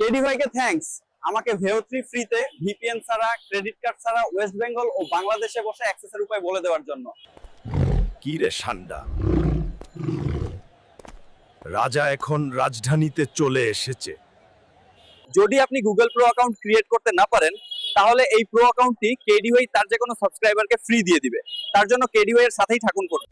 KD ভাইকে thanks আমাকে Veo three ফ্রিতে ভিপিএন ছাড়া ক্রেডিট কার্ড ছাড়া ওয়েস্ট বেঙ্গল ও বাংলাদেশে বসে অ্যাক্সেসের উপায় বলে দেওয়ার জন্য। কি রে সান্ডা? রাজা এখন রাজধানীতে চলে এসেছে। যদি আপনি গুগল প্রো অ্যাকাউন্ট ক্রিয়েট করতে না পারেন তাহলে এই প্রো অ্যাকাউন্টটি কেডি ওয়াই তার যে কোনো সাবস্ক্রাইবারকে ফ্রি দিয়ে দিবে। তার জন্য কেডি ওয়াই এর সাথেই থাকুন করুন।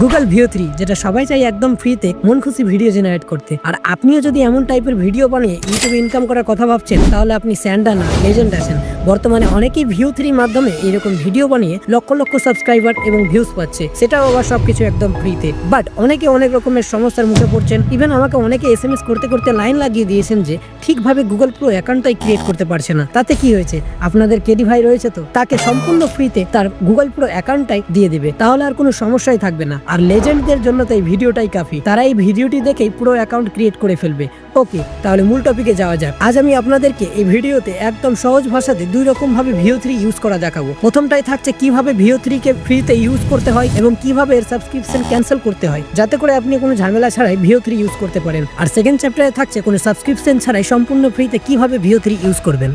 গুগল ভিও থ্রি যেটা সবাই চাই একদম ফ্রিতে মন খুশি ভিডিও জেনারেট করতে। আর আপনিও যদি এমন টাইপের ভিডিও বানিয়ে ইউটিউবে ইনকাম করার কথা ভাবছেন, তাহলে আপনি স্যান্ডা না লেজেন্ড আছেন। বর্তমানে অনেকেই ভিউ থ্রির মাধ্যমে এরকম ভিডিও বানিয়ে লক্ষ লক্ষ সাবস্ক্রাইবার এবং ভিউজ পাচ্ছে। সেটাও আবার সবকিছু একদম ফ্রিতে বাট অনেকে অনেক রকমের সমস্যার মুখে পড়ছেন। ইভেন আমাকে অনেকে এস এম এস করতে করতে লাইন লাগিয়ে দিয়েছেন যে, ঠিকভাবে গুগল প্রো অ্যাকাউন্টটাই ক্রিয়েট করতে পারছে না। তাতে কি হয়েছে? আপনাদের কেডি ভাই রয়েছে তো? তাকে সম্পূর্ণ ফ্রিতে তার গুগল প্রো অ্যাকাউন্টটাই দিয়ে দিবে। তাহলে আর কোনো সমস্যাই থাকবে না। আর লেজেন্ডদের জন্য তো এই ভিডিওটাই কাফি। তারা এই ভিডিওটি দেখেই পুরো অ্যাকাউন্ট ক্রিয়েট করে ফেলবে। ওকে, তাহলে মূল টপিকে যাওয়া যাক। আজ আমি আপনাদেরকে এই ভিডিওতে একদম সহজ ভাষাতে দুই রকম ভাবে ভিও থ্রি ইউজ করা দেখাবো। প্রথমটাই থাকছে কীভাবে ভিও থ্রি কে ফ্রিতে ইউজ করতে হয় এবং কীভাবে এর সাবস্ক্রিপশন ক্যান্সেল করতে হয়। যাতে করে আপনি কোনো ঝামেলা ছাড়াই ভিও থ্রি ইউজ করতে পারেন। আর সেকেন্ড চ্যাপ্টারে থাকছে কোনো সাবস্ক্রিপশন ছাড়াই সম্পূর্ণ ফ্রিতে কীভাবে ভিও থ্রি ইউজ করবেন।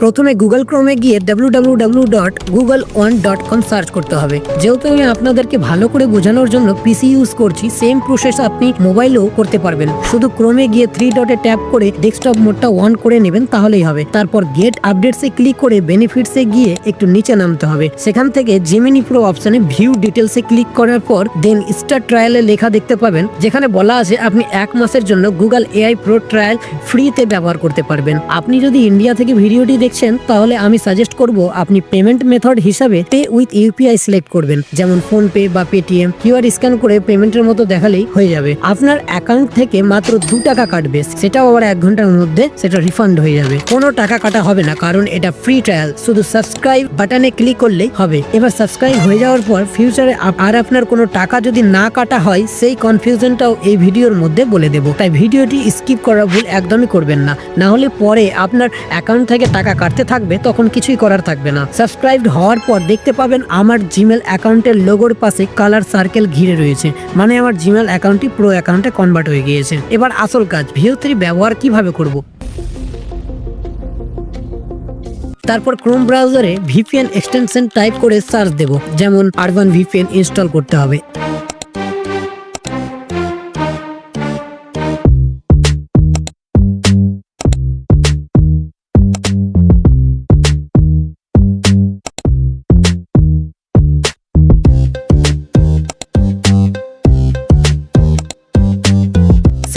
প্রথমে গুগল ক্রোমে গিয়ে www.google1.com সার্চ করতে হবে। যেহেতু আমি আপনাদেরকে ভালো করে বোঝানোর জন্য পিসি ইউজ করছি সেম প্রসেস আপনি মোবাইলেও করতে পারবেন। শুধু ক্রোমে গিয়ে থ্রি ডটে ট্যাপ করে ডেস্কটপ মোডটা অন করে নেবেন, তাহলেই হবে। তারপর গেট আপডেটসে ক্লিক করে বেনিফিটসে গিয়ে একটু নিচে নামতে হবে। সেখান থেকে জিমিনি প্রো অপশনে ভিউ ডিটেলসে ক্লিক করার পর দেন স্টার ট্রায়ালে লেখা দেখতে পাবেন, যেখানে বলা আছে আপনি এক মাসের জন্য গুগল এআই প্রো ট্রায়াল ফ্রিতে ব্যবহার করতে পারবেন। আপনি যদি ইন্ডিয়া থেকে ভিডিওটি দেখছেন, তাহলে আমি সাজেস্ট করব আপনি পেমেন্ট মেথড হিসাবে পে উইথ ইউপিআই সিলেক্ট করবেন। যেমন ফোন পে বা পেটিএম কিউআর স্ক্যান করে পেমেন্টের মতো দেখালেই হয়ে যাবে। আপনার অ্যাকাউন্ট থেকে মাত্র দু টাকা কাটবে। সেটাও আবার এক ঘণ্টার মধ্যে সেটা রিফান্ড হয়ে যাবে। কোনো টাকা কাটা হবে না, কারণ এটা ফ্রি ট্রায়াল শুধু সাবস্ক্রাইব বাটনে ক্লিক করলেই হবে। এবার সাবস্ক্রাইব হয়ে যাওয়ার পর ফিউচারে আর আপনার কোনো টাকা যদি না কাটা হয়, সেই কনফিউশনটাও এই ভিডিওর মধ্যে বলে দেবো। তাই ভিডিওটি স্কিপ করার ভুল একদমই করবেন না। না হলে পরে আপনার অ্যাকাউন্ট থেকে টাকা কাটতে থাকবে, তখন কিছুই করার থাকবে না। সাবস্ক্রাইবড হওয়ার পর দেখতে পাবেন আমার জিমেল অ্যাকাউন্টের লোগোর পাশে কালার সার্কেল ঘিরে রয়েছে। মানে আমার জিমেল অ্যাকাউন্টটি প্রো অ্যাকাউন্টে কনভার্ট হয়ে গিয়েছে। এবার আসল কাজ, ভিও থ্রি ব্যবহার কীভাবে করব? তারপর ক্রোম ব্রাউজারে ভিপিএন এক্সটেনশন টাইপ করে সার্চ দেব। যেমন আরবান ভিপিএন ইনস্টল করতে হবে।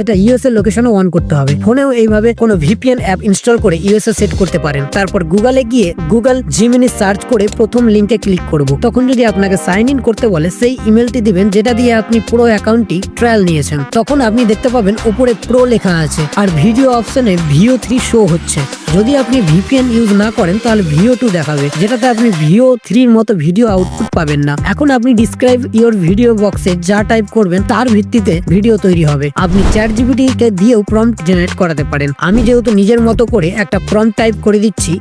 সেটা ইউএস এর লোকেশনও অন করতে হবে। ফোনেও এইভাবে কোনো ভিপিএন অ্যাপ ইনস্টল করে ইউএস এ সেট করতে পারেন। তারপর গুগলে গিয়ে গুগল জিমিনি সার্চ করে প্রথম লিঙ্কে ক্লিক করব। তখন যদি আপনাকে সাইন ইন করতে বলে, সেই ইমেলটি দিবেন, যেটা দিয়ে আপনি পুরো অ্যাকাউন্টটি ট্রায়াল নিয়েছেন। তখন আপনি দেখতে পাবেন উপরে প্রো লেখা আছে আর ভিডিও অপশনে ভিও থ্রি শো হচ্ছে। যদি আপনি ভিপিএন ইউজ না করেন, তাহলে ভিও টু দেখাবে, যেটাতে আপনি ভিও থ্রির মতো ভিডিও আউটপুট পাবেন না। এখন আপনি ডিসক্রাইব ইওর ভিডিও বক্সে যা টাইপ করবেন, তার ভিত্তিতে ভিডিও তৈরি হবে। আপনি চ্যাট জিপিটি কে দিয়েও প্রম্পট জেনারেট করাতে পারেন। আমি যেহেতু নিজের মতো করে একটা প্রম্পট টাইপ করে দিচ্ছি।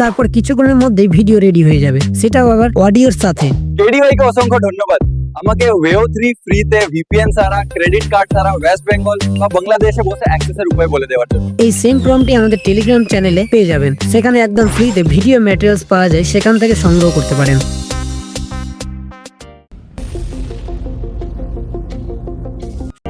তারপর কিছুক্ষণের মধ্যে ভিডিও রেডি হয়ে যাবে। সেটাও আবার অডিওর সাথে। কেডি ভাইকে অসংখ্য ধন্যবাদ। আমাকে ওয়েও থ্রি ফ্রিতে ভিপিএন সারা ক্রেডিট কার্ড সারা ওয়েস্ট বেঙ্গল বা বাংলাদেশে বসে অ্যাক্সেসের উপায় বলে দেওয়ার জন্য। এই সেম প্রমটি আমাদের টেলিগ্রাম চ্যানেলে পেয়ে যাবেন। সেখানে একদম ফ্রিতে ভিডিও ম্যাটেরিয়ালস পাওয়া যায়, সেখান থেকে সংগ্রহ করতে পারেন।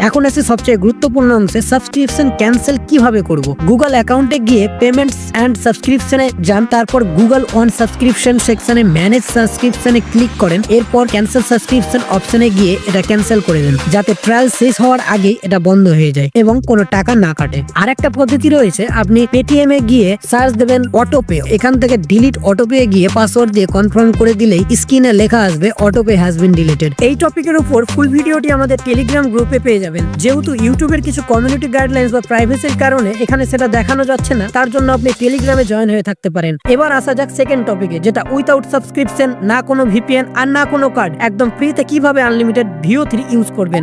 এখন আসে সবচেয়ে গুরুত্বপূর্ণ অংশে সাবস্ক্রিপশন ক্যান্সেল কীভাবে করব? গুগল অ্যাকাউন্টে গিয়ে পেমেন্টস অ্যান্ড সাবস্ক্রিপশনে যান, তারপর গুগল অন সাবস্ক্রিপশন সেকশনে ম্যানেজ সাবস্ক্রিপশনে ক্লিক করেন, এরপর ক্যান্সেল সাবস্ক্রিপশন অপশনে গিয়ে এটা ক্যান্সেল করে দেন, যাতে ট্রায়াল শেষ হওয়ার আগে এটা বন্ধ হয়ে যায় এবং কোনো টাকা না কাটে। আর একটা পদ্ধতি রয়েছে, আপনি পেটিএম এ গিয়ে সার্চ দেবেন অটোপে এখান থেকে ডিলিট অটোপে গিয়ে পাসওয়ার্ড দিয়ে কনফার্ম করে দিলেই স্ক্রিনে লেখা আসবে অটোপে হ্যাজ বিন ডিলিটেড এই টপিকের উপর ফুল ভিডিওটি আমাদের টেলিগ্রাম গ্রুপে পেয়ে যাবেন। যাবেন। যেহেতু ইউটিউবের কিছু কমিউনিটি গাইডলাইন্স বা প্রাইভেসির কারণে এখানে সেটা দেখানো যাচ্ছে না, তার জন্য আপনি টেলিগ্রামে জয়েন হয়ে থাকতে পারেন। এবার আসা যাক সেকেন্ড টপিকে যেটা উইথাউট সাবস্ক্রিপশন না কোনো ভিপিএন আর না কোনো কার্ড একদম ফ্রিতে কীভাবে আনলিমিটেড ভিও থ্রি ইউজ করবেন?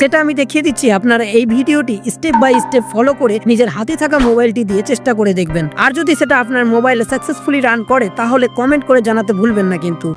সেটা আমি দেখিয়ে দিচ্ছি, আপনারা এই ভিডিওটি স্টেপ বাই স্টেপ ফলো করে নিজের হাতে থাকা মোবাইলটি দিয়ে চেষ্টা করে দেখবেন। আর যদি সেটা আপনার মোবাইলে সাকসেসফুলি রান করে, তাহলে কমেন্ট করে জানাতে ভুলবেন না কিন্তু।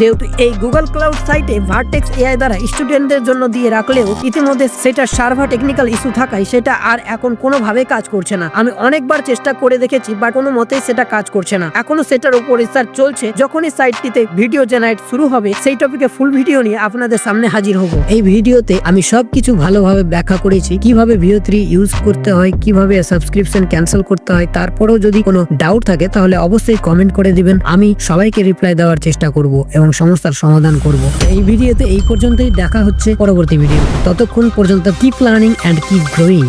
যেহেতু এই গুগল ক্লাউড সাইটে ভার্টেক্স এআই দ্বারা স্টুডেন্টদের জন্য দিয়ে রাখলেও ইতিমধ্যে সেটা সার্ভার টেকনিক্যাল ইস্যু থাকায় সেটা আর এখন কোনোভাবে কাজ করছে না। আমি অনেকবার চেষ্টা করে দেখেছি বাট কোনো মতেই সেটা কাজ করছে না। এখনও সেটার উপর রিসার্চ চলছে। যখনই সাইটটিতে ভিডিও জেনারেট শুরু হবে, সেই টপিকে ফুল ভিডিও নিয়ে আপনাদের সামনে হাজির হব। এই ভিডিওতে আমি সবকিছু ভালোভাবে ব্যাখ্যা করেছি, কীভাবে ভিও থ্রি ইউজ করতে হয়, কীভাবে সাবস্ক্রিপশন ক্যান্সেল করতে হয়, তারপরেও যদি কোনো ডাউট থাকে, তাহলে অবশ্যই কমেন্ট করে দিবেন। আমি সবাইকে রিপ্লাই দেওয়ার চেষ্টা করব এবং সমস্যার সমাধান করব। এই ভিডিওতে এই পর্যন্তই। দেখা হচ্ছে পরবর্তী ভিডিও ততক্ষণ পর্যন্ত keep learning and keep growing